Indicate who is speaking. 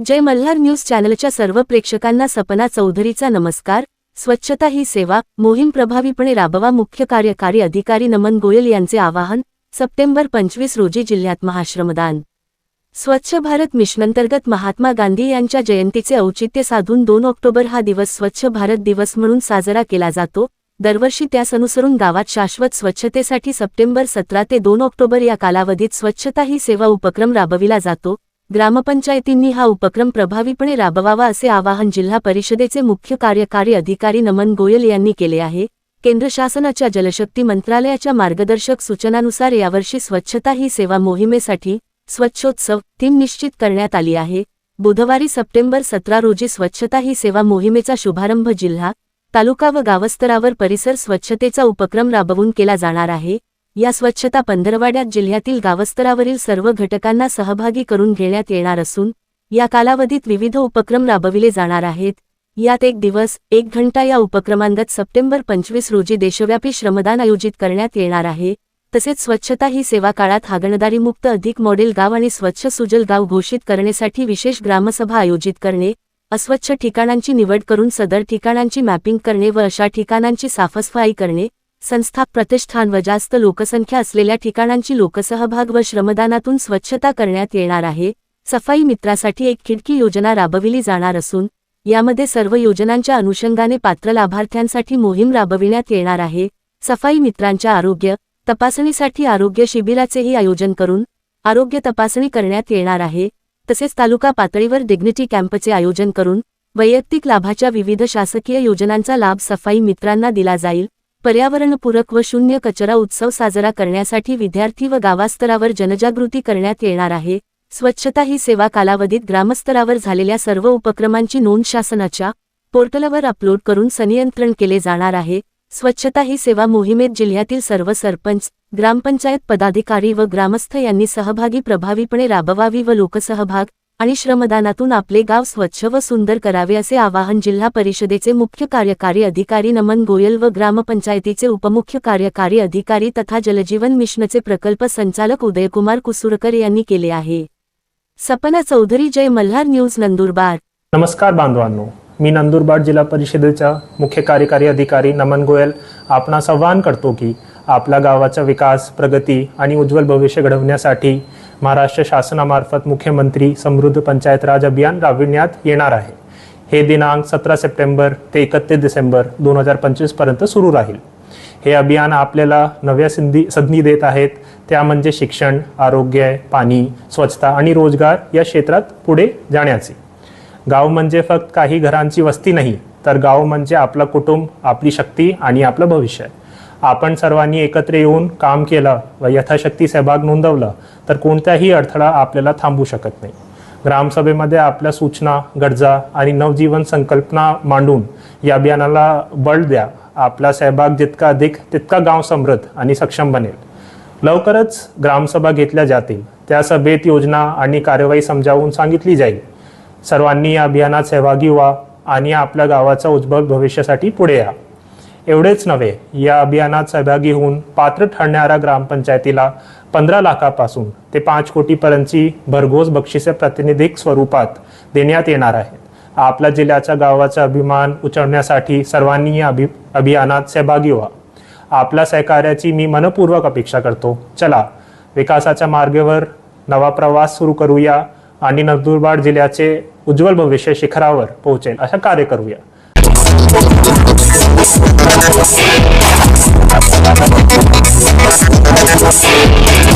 Speaker 1: जय Malhar news चॅनलच्या सर्व प्रेक्षकांना सपना चौधरीचा नमस्कार. स्वच्छता ही सेवा मोहीम प्रभावीपणे राबवा मुख्य कार्यकारी अधिकारी नमन गोयल यांचे आवाहन सप्टेंबर पंचवीस रोजी जिल्ह्यात महाश्रमदान. स्वच्छ भारत मिशनंतर्गत महात्मा गांधी यांच्या जयंतीचे औचित्य साधून दोन ऑक्टोबर हा दिवस स्वच्छ भारत दिवस म्हणून साजरा केला जातो. दरवर्षी त्यास अनुसरून गावात शाश्वत स्वच्छतेसाठी सप्टेंबर सतरा ते दोन ऑक्टोबर या कालावधीत स्वच्छता ही सेवा उपक्रम राबविला जातो. ग्रामपंचायतींनी हा उपक्रम प्रभावीपणे राबवावा असे आवाहन जिल्हा परिषदेचे मुख्य कार्यकारी अधिकारी नमन गोयल यांनी केले आहे. केंद्र शासनाच्या जलशक्ती मंत्रालयाच्या मार्गदर्शक सूचनानुसार यावर्षी स्वच्छता ही सेवा मोहिमेसाठी स्वच्छोत्सव थीम निश्चित करण्यात आली आहे. बुधवारी सप्टेंबर सतरा रोजी स्वच्छता ही सेवा मोहिमेचा शुभारंभ जिल्हा तालुका व गावस्तरावर परिसर स्वच्छतेचा उपक्रम राबवून केला जाणार आहे. या स्वच्छता पंधरवाड्यात जिल्ह्यातील गावस्तरावरील सर्व घटकांना सहभागी करून घेण्यात येणार असून या कालावधीत विविध उपक्रम राबविले जाणार आहेत. यात एक दिवस एक घंटा या उपक्रमांगत सप्टेंबर पंचवीस रोजी देशव्यापी श्रमदान आयोजित करण्यात येणार आहे. तसेच स्वच्छता ही सेवा काळात हागणदारीमुक्त अधिक मॉडेल गाव आणि स्वच्छ सुजल गाव घोषित करण्यासाठी विशेष ग्रामसभा आयोजित करणे अस्वच्छ ठिकाणांची निवड करून सदर ठिकाणांची मॅपिंग करणे व अशा ठिकाणांची साफसफाई करणे संस्था प्रतिष्ठान व जास्त लोकसंख्या असलेल्या ठिकाणांची लोकसहभाग व श्रमदानातून स्वच्छता करण्यात येणार आहे. सफाई मित्रासाठी एक खिडकी योजना राबविली जाणार असून यामध्ये सर्व योजनांच्या अनुषंगाने पात्र लाभार्थ्यांसाठी मोहीम राबविण्यात येणार आहे. सफाई मित्रांच्या आरोग्य तपासणीसाठी आरोग्य शिबिराचेही आयोजन करून आरोग्य तपासणी करण्यात येणार आहे. तसेच तालुका पातळीवर डिग्निटी कॅम्पचे आयोजन करून वैयक्तिक लाभाच्या विविध शासकीय योजनांचा लाभ सफाई मित्रांना दिला जाईल. पर्यावरणपूरक व शून्य कचरा उत्सव साजरा करण्यासाठी विद्यार्थी व गावास्तरावर जनजागृती करण्यात येणार आहे. स्वच्छता ही सेवा कालावधीत ग्रामस्तरावर झालेल्या सर्व उपक्रमांची नोंद शासनाच्या पोर्टलवर अपलोड करून संनियंत्रण केले जाणार आहे. स्वच्छता ही सेवा मोहिमेत जिल्ह्यातील सर्व सरपंच ग्रामपंचायत पदाधिकारी व ग्रामस्थ यांनी सहभागी प्रभावीपणे राबवावी व लोकसहभाग आणि श्रमदानातून आपले गाव स्वच्छ व सुंदर करावे असे आवाहन जिल्हा परिषदेचे मुख्य कार्यकारी अधिकारी नमन गोयल व ग्रामपंचायतीचे उपमुख्य कार्यकारी अधिकारी तथा जलजीवन मिशनचे प्रकल्प संचालक उदयकुमार कुसुरकर यांनी केले आहे. सपना चौधरी जय मल्हार न्यूज नंदुरबार.
Speaker 2: नमस्कार बांधवांनो. मी नंदुरबार जिल्हा परिषदेचा मुख्य कार्यकारी अधिकारी नमन गोयल आपणास आवाहन करतो की आपल्या गावाचा विकास प्रगती आणि उज्ज्वल भविष्य घडवण्यासाठी महाराष्ट्र शासनामार्फत मुख्यमंत्री समृद्ध पंचायत राज अभियान राबविण्यात येणार आहे. हे दिनांक सतरा सप्टेंबर ते एकतीस डिसेंबर दोन हजार पंचवीसपर्यंत सुरू राहील. हे अभियान आपल्याला नव्या संधी संधी देत आहेत. त्या म्हणजे शिक्षण आरोग्य पाणी स्वच्छता आणि रोजगार या क्षेत्रात पुढे जाण्याचे. गाव म्हणजे फक्त काही घरांची वस्ती नाही तर गाव म्हणजे आपलं कुटुंब आपली शक्ती आणि आपलं भविष्य. आपण सर्वांनी एकत्र येऊन काम केलं व यथाशक्ती सहभाग नोंदवला तर कोणताही अडथळा आपल्याला थांबू शकत नाही. ग्रामसभेमध्ये आपल्या सूचना गरजा आणि नवजीवन संकल्पना मांडून या अभियानाला बळ द्या. आपला सहभाग जितका अधिक तितका गाव समृद्ध आणि सक्षम बनेल. लवकरच ग्रामसभा घेतल्या जातील. त्या सभेत योजना आणि कार्यवाही समजावून सांगितली जाईल. सर्वांनी या अभियानात सहभागी व्हा आणि आपल्या गावाचा उज्ज्वल भविष्यासाठी पुढे या. एवढेच नव्हे या अभियानात सहभागी होऊन पात्र ठरणाऱ्या ग्रामपंचायतीला पंधरा लाखापासून ते पाच कोटीपर्यंतची भरघोस बक्षिसे प्रातिनिधिक स्वरूपात देण्यात येणार आहेत. आपल्या जिल्ह्याच्या गावाचा अभिमान उचलण्यासाठी सर्वांनी या अभि अभियानात सहभागी व्हा. आपल्या सहकार्याची मी मनपूर्वक अपेक्षा करतो. चला विकासाच्या मार्गावर नवा प्रवास सुरू करूया आणि नंदुरबार जिल्ह्याचे उज्ज्वल भविष्य शिखरावर पोहोचेल. असं कार्य करूया. Thank you.